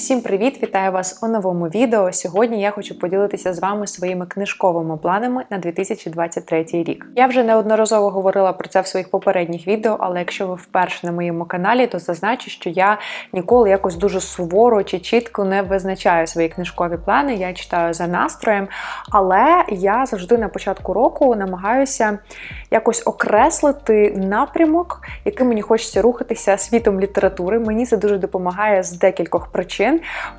Всім привіт! Вітаю вас у новому відео. Сьогодні я хочу поділитися з вами своїми книжковими планами на 2023 рік. Я вже неодноразово говорила про це в своїх попередніх відео, але якщо ви вперше на моєму каналі, то зазначу, що я ніколи якось дуже суворо чи чітко не визначаю свої книжкові плани. Я читаю за настроєм, але я завжди на початку року намагаюся якось окреслити напрямок, яким мені хочеться рухатися світом літератури. Мені це дуже допомагає з декількох причин.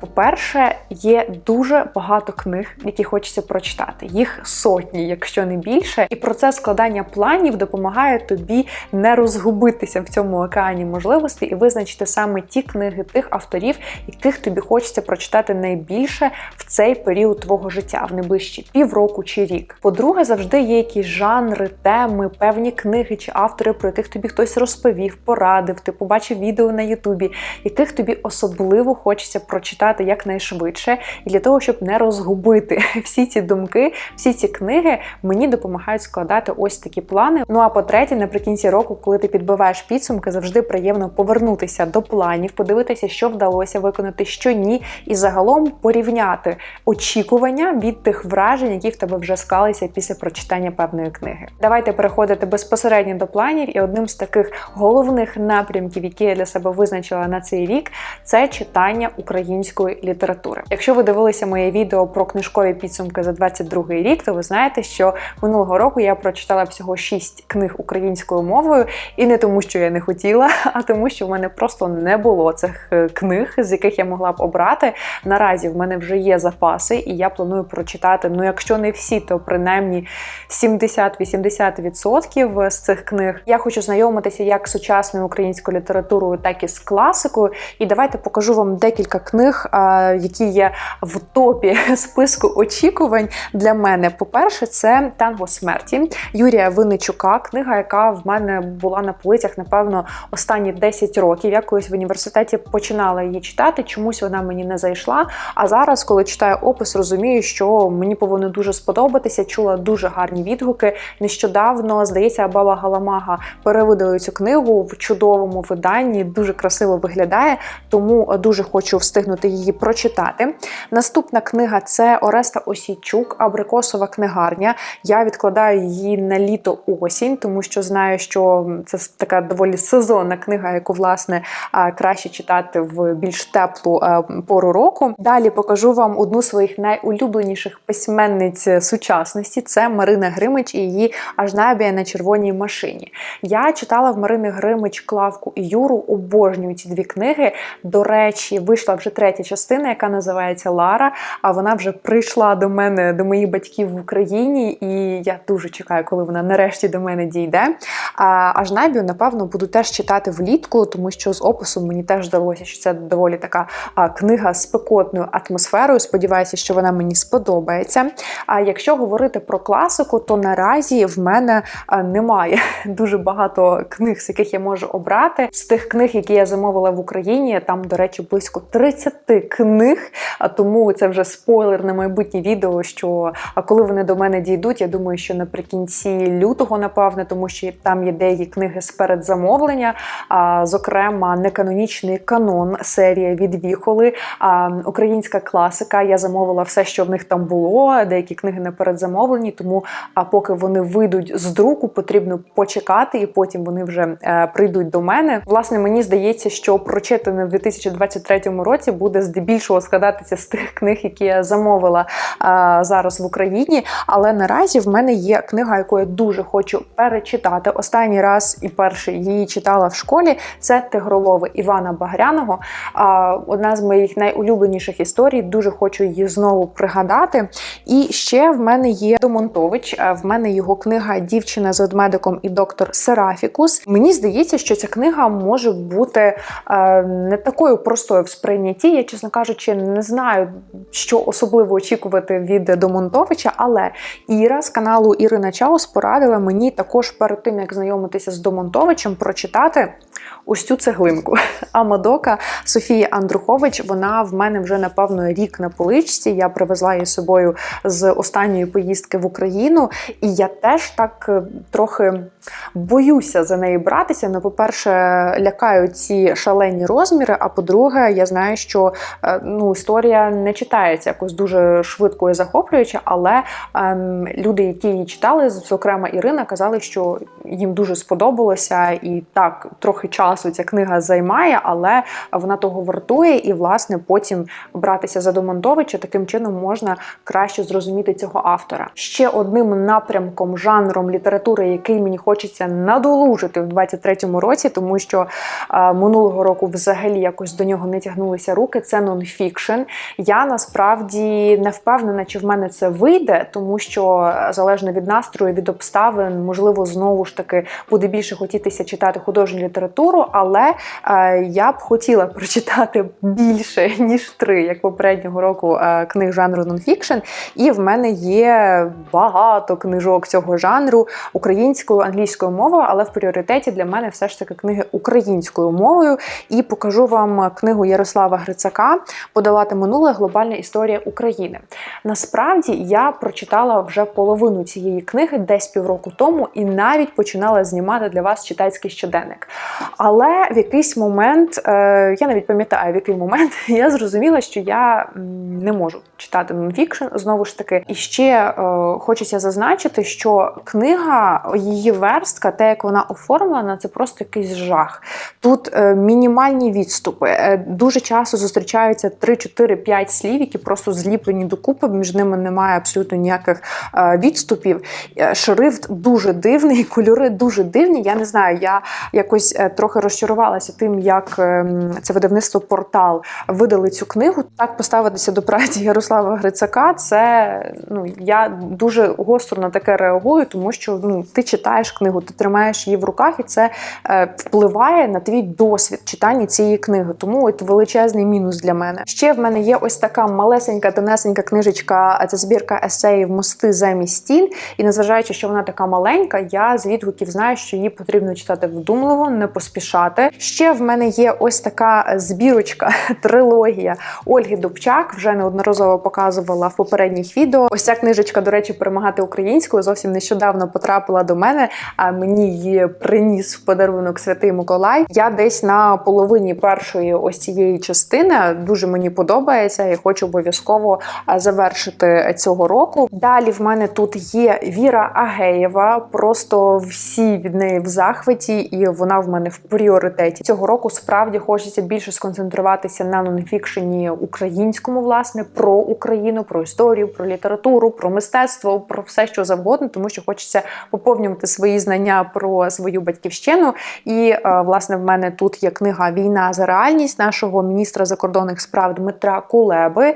По-перше, є дуже багато книг, які хочеться прочитати. Їх сотні, якщо не більше. І процес складання планів допомагає тобі не розгубитися в цьому океані можливостей і визначити саме ті книги тих авторів, яких тобі хочеться прочитати найбільше в цей період твого життя, в найближчі півроку чи рік. По-друге, завжди є якісь жанри, теми, певні книги чи автори, про яких тобі хтось розповів, порадив, ти побачив відео на Ютубі, яких тобі особливо хочеться прочитати якнайшвидше, і для того, щоб не розгубити всі ці думки, всі ці книги, мені допомагають складати ось такі плани. Ну а по-третє, наприкінці року, коли ти підбиваєш підсумки, завжди приємно повернутися до планів, подивитися, що вдалося виконати, що ні, і загалом порівняти очікування від тих вражень, які в тебе вже склалися після прочитання певної книги. Давайте переходити безпосередньо до планів, і одним з таких головних напрямків, які я для себе визначила на цей рік, це читання української літератури. Якщо ви дивилися моє відео про книжкові підсумки за 22 рік, то ви знаєте, що минулого року я прочитала всього 6 книг українською мовою, і не тому, що я не хотіла, а тому, що в мене просто не було цих е, книг, з яких я могла б обрати. Наразі в мене вже є запаси, і я планую прочитати. Ну, якщо не всі, то принаймні 70-80% з цих книг. Я хочу знайомитися як з сучасною українською літературою, так і з класикою. І давайте покажу вам декілька книг, які є в топі списку очікувань для мене. По-перше, це танго смерті Юрія Винничука. Книга, яка в мене була на полицях, напевно, останні 10 років. Я колись в університеті починала її читати. Чомусь вона мені не зайшла. А зараз, коли читаю опис, розумію, що мені повинно дуже сподобатися. Чула дуже гарні відгуки. Нещодавно, здається, баба Галамага перевидали цю книгу в чудовому виданні, дуже красиво виглядає, тому дуже хочу встигнути її прочитати. Наступна книга це Ореста Осійчук, Абрикосова книгарня. Я відкладаю її на літо осінь, тому що знаю, що це така доволі сезонна книга, яку власне краще читати в більш теплу пору року. Далі покажу вам одну з своїх найулюбленіших письменниць сучасності. Це Марина Гримич і її Ажнабія на червоній машині. Я читала в Марини Гримич Клавку і Юру. Обожнюю ці дві книги. До речі, вийшла вже третя частина, яка називається Лара. А вона вже прийшла до мене, до моїх батьків в Україні, і я дуже чекаю, коли вона нарешті до мене дійде. А Ажнабію, напевно, буду теж читати влітку, тому що з опису мені теж здалося, що це доволі така книга з спекотною атмосферою. Сподіваюся, що вона мені сподобається. А якщо говорити про класику, то наразі в мене немає дуже багато книг, з яких я можу обрати. З тих книг, які я замовила в Україні, там, до речі, близько 30 книг. А тому це вже спойлер на майбутнє відео. Що коли вони до мене дійдуть, я думаю, що наприкінці лютого, напевне, тому що там є деякі книги з передзамовлення, а, зокрема, неканонічний канон, серія від Віхоли, а, українська класика. Я замовила все, що в них там було. Деякі книги не передзамовлені, тому а поки вони вийдуть з друку, потрібно почекати, і потім вони вже е, прийдуть до мене. Власне, мені здається, що прочитане в 2023 році буде здебільшого складатися з тих книг, які я замовила зараз в Україні. Але наразі в мене є книга, яку я дуже хочу перечитати. Останній раз і перший її читала в школі. Це Тигролови Івана Багряного. Одна з моїх найулюбленіших історій. Дуже хочу її знову пригадати. І ще в мене є Домонтович. В мене його книга Дівчина з ведмедиком і доктор Серафікус. Мені здається, що ця книга може бути е, не такою простою в сприйнятті. Я, чесно кажучи, не знаю, що особливо очікувати від Домонтовича, але Іра з каналу Ірина Чаус порадила мені також перед тим, як знайомитися з Домонтовичем, прочитати ось цю цеглинку. Амадока Софії Андрухович. Вона в мене вже напевно рік на поличці. Я привезла її з собою з останньої поїздки в Україну, і я теж так е, трохи боюся за неї братися. Ну, по-перше, лякають ці шалені розміри. А по-друге, я знаю, що е, ну, історія не читається якось дуже швидко і захоплююче, але ем, люди, які її читали, зокрема Ірина, казали, що їм дуже сподобалося, і так трохи часу ця книга займає, але вона того вартує, і власне потім братися за Домонтовича таким чином можна краще зрозуміти цього автора. Ще одним напрямком, жанром літератури, який мені хочеться надолужити в 23-му році, тому що е, минулого року взагалі якось до нього не тягнулися руки. Це нонфікшн. Я насправді не впевнена, чи в мене це вийде, тому що е, залежно від настрою, від обставин, можливо, знову ж таки буде більше хотітися читати художню літературу, але е, я б хотіла прочитати більше ніж три, як попереднього року, е, книг жанру нонфікшн. І в мене є багато книжок цього жанру українською, англійською мовою, але в пріоритеті для мене все ж таки книги українською мовою. І покажу вам книгу Ярослава Грицака Подолати минуле глобальна історія України. Насправді я прочитала вже половину цієї книги десь півроку тому, і навіть починала знімати для вас читацький щоденник. Але в якийсь момент, е, я навіть пам'ятаю, в який момент я зрозуміла, що я не можу читати нонфікшн знову ж таки. І ще е, хочеться зазначити, що книга, її верстка, те, як вона оформлена, це просто якийсь жах. Тут е, мінімальні відступи. Дуже часто зустрічаються 3, 4, 5 слів, які просто зліплені докупи. Між ними немає абсолютно ніяких відступів. Шрифт дуже дивний, кольори дуже дивні. Я не знаю, я якось е, трохи розчарувалася тим, як ем, це видавництво портал видали цю книгу. Так поставитися до праці Ярослава Грицака. Це ну я дуже гостро на таке реагую, тому що ну ти читаєш книгу, ти тримаєш її в руках, і це е, впливає на твій досвід читання цієї книги. Тому от величезний мінус для мене. Ще в мене є ось така малесенька, тонесенька книжечка. Це збірка есеїв Мости замість стін. І незважаючи, що вона така маленька, я з відгуків знаю, що її потрібно читати вдумливо, не поспішати. Ще в мене є ось така збірочка, трилогія Ольги Дубчак. Вже неодноразово показувала в попередніх відео. Ось ця книжечка, до речі, перемагати українською зовсім нещодавно потрапила до мене. А мені її приніс в подарунок Святий Миколай. Я десь на половині першої ось цієї частини дуже мені подобається і хочу обов'язково завершити цього року. Далі в мене тут є Віра Агеєва. Просто всі від неї в захваті, і вона в мене в пріоритеті. Цього року справді хочеться більше сконцентруватися на нонфікшені українському, власне, про Україну, про історію, про літературу, про мистецтво, про все, що завгодно, тому що хочеться поповнювати свої знання про свою батьківщину. І е, власне в мене тут є книга Війна за реальність нашого міністра закордонних справ Дмитра Кулеби. Е,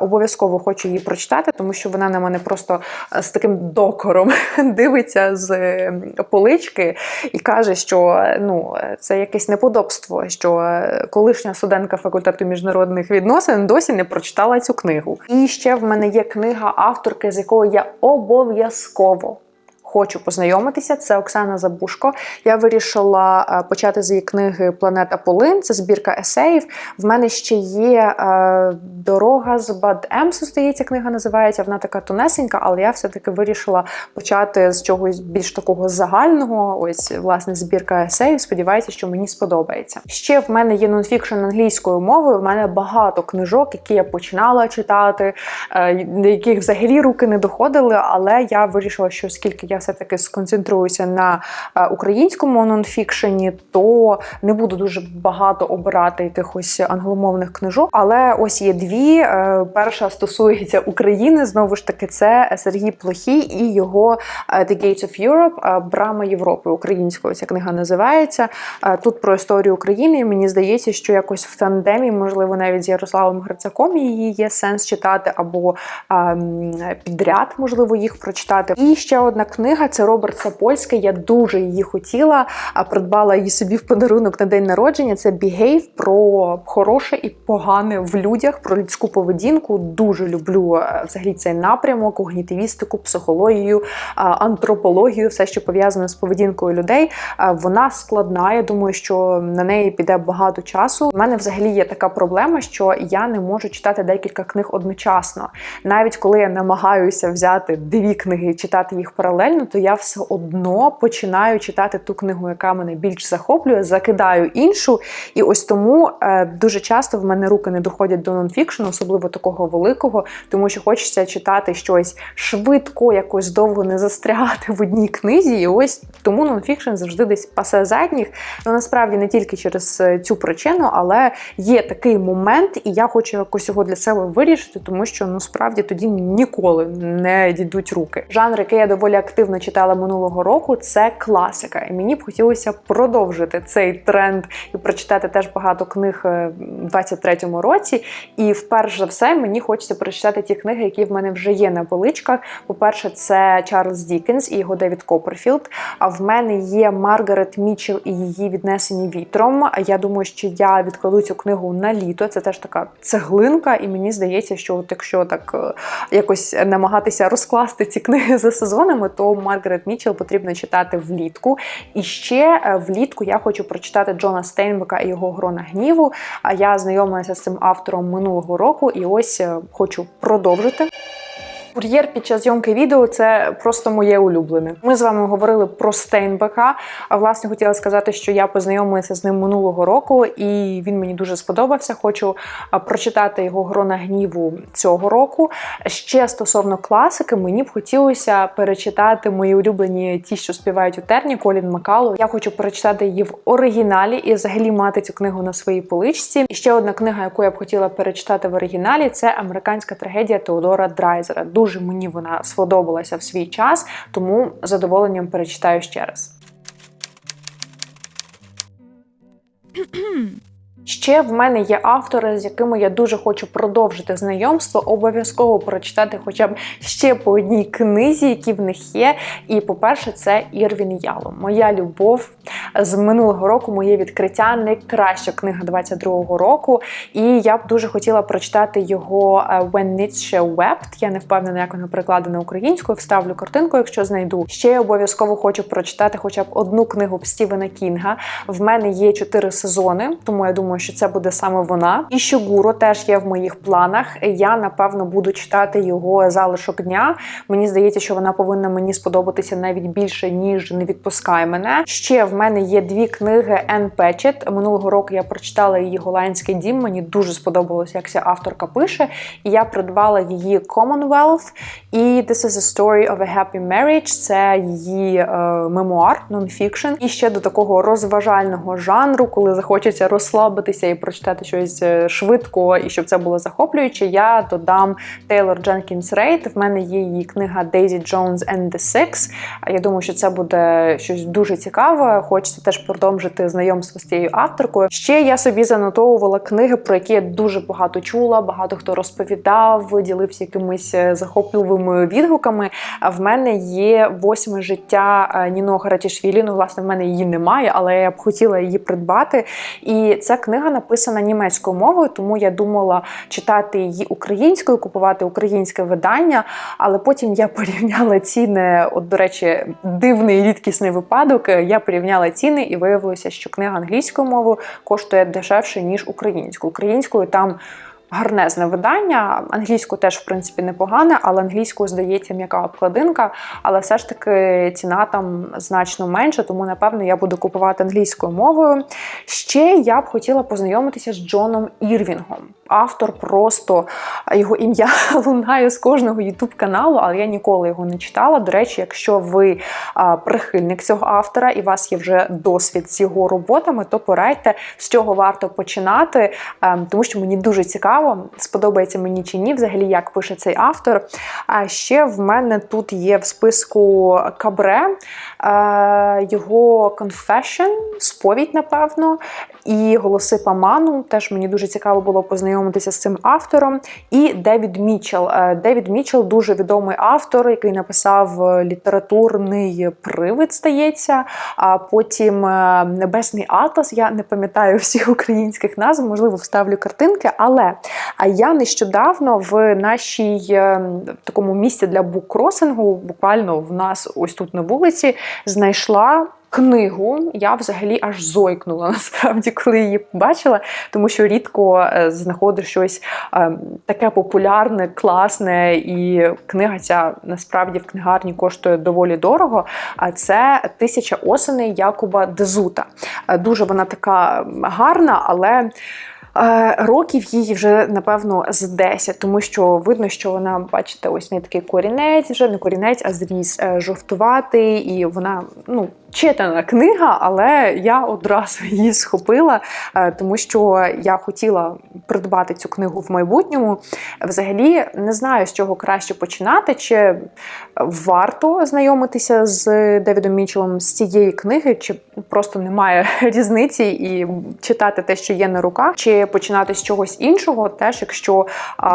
Обов'язково хочу її прочитати, тому що вона на мене просто е, з таким докором дивиться з полички і каже, що ну це якесь неподобство, що е, колишня студентка факультету міжнародних відносин досі не прочитала цю книгу. І ще в мене є книга авторки, з якою я обов'язково. Хочу познайомитися. Це Оксана Забушко. Я вирішила е, почати з її книги Планета Полин. Це збірка есеїв. В мене ще є е, дорога з Бад Емсу, здається, книга називається. Вона така тонесенька, але я все-таки вирішила почати з чогось більш такого загального. Ось, власне, збірка есеїв. Сподіваюся, що мені сподобається. Ще в мене є нонфікшн англійською мовою. В мене багато книжок, які я починала читати, е, до яких взагалі руки не доходили, але я вирішила, що оскільки я все-таки сконцентруюся на е, українському нонфікшені, то не буду дуже багато обирати якихось англомовних книжок. Але ось є дві. Е, Перша стосується України. Знову ж таки, це Сергій Плохій і його е, The Gates of Europe, Брама Європи українською. Ця книга називається. Тут про історію України. І Мені здається, що якось в тандемі, можливо, навіть з Ярославом Грицаком її є сенс читати, або ем, підряд, можливо, їх прочитати. І ще одна книга книга це Роберт Сапольський. Я дуже її хотіла, а придбала її собі в подарунок на день народження. Це Behave про хороше і погане в людях, про людську поведінку. Дуже люблю е, взагалі цей напрямок, когнітивістику, психологію, антропологію, все, що пов'язане з поведінкою людей. Вона складна. Я думаю, що на неї піде багато часу. У мене взагалі є така проблема, що я не можу читати декілька книг одночасно. Навіть коли я намагаюся взяти дві книги і читати їх паралельно, то я все одно починаю читати ту книгу, яка мене більш захоплює, закидаю іншу. І ось тому е, дуже часто в мене руки не доходять до нонфікшену, особливо такого великого, тому що хочеться читати щось швидко, якось довго не застрягати в одній книзі. І ось тому нонфікшн завжди десь пасе задніх. Ну насправді не тільки через е, цю причину, але є такий момент, і я хочу якось його для себе вирішити, тому що ну справді тоді ніколи не дійдуть руки. Жанр, який я доволі активно читала минулого року, це класика. І мені б хотілося продовжити цей тренд і прочитати теж багато книг е, в 23-му році. І вперше за все мені хочеться прочитати ті книги, які в мене вже є на поличках. По-перше, це Чарльз Дікенс і його Девід Копперфілд. А в мене є Маргарет Мічел і її віднесені вітром. Я думаю, що я відкладу цю книгу на літо. Це теж така цеглинка, і мені здається, що от якщо так е, якось намагатися розкласти ці книги за сезонами, то Маргарет Мічел потрібно читати влітку. І ще е, влітку я хочу прочитати Джона Стейнбека і його грона гніву. А я знайомилася з цим автором минулого року, і ось е, хочу продовжити. Кур'єр під час зйомки відео це просто моє улюблене. Ми з вами говорили про Стейнбека. А власне хотіла сказати, що я познайомилася з ним минулого року, і він мені дуже сподобався. Хочу прочитати його грона гніву цього року. Ще стосовно класики, мені б хотілося перечитати мої улюблені ті, що співають у терні Колін Макалу. Я хочу перечитати її в оригіналі і взагалі мати цю книгу на своїй поличці. І ще одна книга, яку я б хотіла перечитати в оригіналі, це американська трагедія Теодора Драйзера. Дуже мені вона сподобалася в свій час, тому з задоволенням перечитаю ще раз. Ще в мене є автори, з якими я дуже хочу продовжити знайомство, обов'язково прочитати хоча б ще по одній книзі, які в них є. І, по-перше, це Ірвін Яло. Моя любов з минулого року, моє відкриття найкраща книга 22-го року. І я б дуже хотіла прочитати його е, When Nietzsche Wept. Я не впевнена, як вона перекладена українською. Вставлю картинку, якщо знайду. Ще я обов'язково хочу прочитати хоча б одну книгу Стівена Кінга. В мене є чотири сезони, тому я думаю, що це буде саме вона. І Щогуро теж є в моїх планах. Я напевно буду читати його залишок дня. Мені здається, що вона повинна мені сподобатися навіть більше ніж не відпускай мене. Ще в мене є дві книги Енн Печет. Минулого року я прочитала її голландський дім. Мені дуже сподобалося, як ця авторка пише. І я придбала її Commonwealth і This is a Story of a Happy Marriage. Це її е, мемуар, нонфікшн. І ще до такого розважального жанру, коли захочеться розслабитися і прочитати щось е, швидко, і щоб це було захоплююче. Я додам Тейлор Дженкінс Рейд. В мене є її книга Daisy Jones and the Six. Я думаю, що це буде щось дуже цікаве. Хочеться теж продовжити знайомство з цією авторкою. Ще я собі занотовувала книги, про які я дуже багато чула. Багато хто розповідав, ділився якимись е, захопливими відгуками. А в мене є восьме життя е, Ніно Гаратішвілі. Ну, власне, в мене її немає, але я б хотіла її придбати. І ця книга написана німецькою мовою, тому я думала читати її українською, купувати українське видання. Але потім я порівняла ціни. От, до речі, дивний рідкісний випадок. Я порівняла ціни і виявилося, що книга англійською мовою коштує дешевше ніж українською. Українською там. Гарнезне видання, англійською теж в принципі непогане, але англійською здається м'яка обкладинка. Але все ж таки ціна там значно менша, тому напевно я буду купувати англійською мовою. Ще я б хотіла познайомитися з Джоном Ірвінгом. Автор просто його ім'я лунає з кожного ютуб каналу, але я ніколи його не читала. До речі, якщо ви прихильник цього автора і у вас є вже досвід з його роботами, то порадьте, з чого варто починати, тому що мені дуже цікаво, сподобається мені чи ні, взагалі як пише цей автор. А ще в мене тут є в списку Кабре, його Confession, сповідь, напевно. І Голоси Паману. Теж мені дуже цікаво було познайомитися з цим автором. І Девід Мічел. Е, Девід Мічел дуже відомий автор, який написав е, літературний привид, стається. А потім е, Небесний Атлас. Я не пам'ятаю всіх українських назв, можливо, вставлю картинки. Але я нещодавно в нашій такому місці для буккросингу, буквально в нас ось тут на вулиці, знайшла. Книгу я взагалі аж зойкнула насправді, коли її побачила, тому що рідко е, знаходиш щось е, таке популярне, класне, і книга ця насправді в книгарні коштує доволі дорого. А це тисяча осеней Якуба Дезута. Е, Дуже вона така гарна, але. Е, Років їй вже напевно з 10, тому що видно, що вона, бачите, ось не такий корінець, вже не корінець, а зріс е, жовтуватий, і вона ну читана книга, але я одразу її схопила, е, тому що я хотіла придбати цю книгу в майбутньому. Взагалі не знаю, з чого краще починати, чи варто знайомитися з Девідом Мічелом з цієї книги, чи просто немає різниці і читати те, що є на руках, чи починати з чогось іншого. Теж, якщо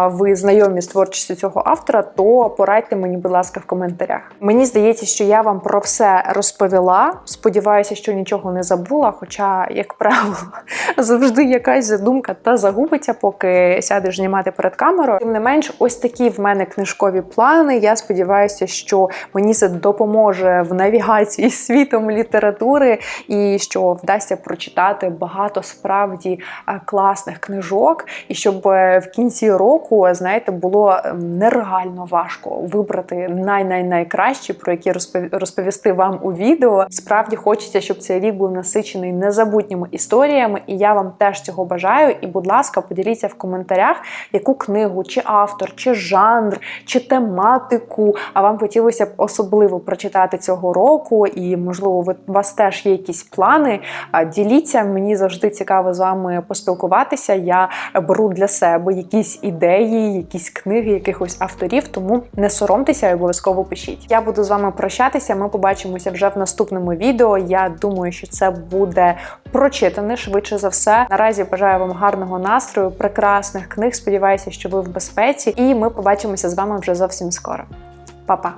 ви знайомі з творчістю цього автора, то порадьте мені, будь ласка, в коментарях. Мені здається, що я вам про все розповіла. Сподіваюся, що нічого не забула. Хоча, як правило, завжди якась задумка та загубиться, поки сядеш знімати перед камерою. Тим не менш, ось такі в мене книжкові плани. Я сподіваюся, що мені це допоможе в навігації світом літератури, і що вдасться прочитати багато справді е, класних книжок, і щоб е, в кінці року, знаєте, було ем, нереально важко вибрати най-най-найкращі, про які розповісти вам у відео. Справді хочеться, щоб цей рік був насичений незабутніми історіями, і я вам теж цього бажаю. І, будь ласка, поділіться в коментарях, яку книгу, чи автор, чи жанр, чи тематику. А вам хотілося б особливо прочитати цього року, і можливо, у вас теж є якісь плани. Діліться, мені завжди цікаво з вами поспілкуватися. Я беру для себе якісь ідеї, якісь книги, якихось авторів. Тому не соромтеся і обов'язково пишіть. Я буду з вами прощатися. Ми побачимося вже в наступному відео. Я думаю, що це буде прочитане швидше за все. Наразі бажаю вам гарного настрою, прекрасних книг. Сподіваюся, що ви в безпеці, і ми побачимося з вами вже зовсім скоро. Па-па!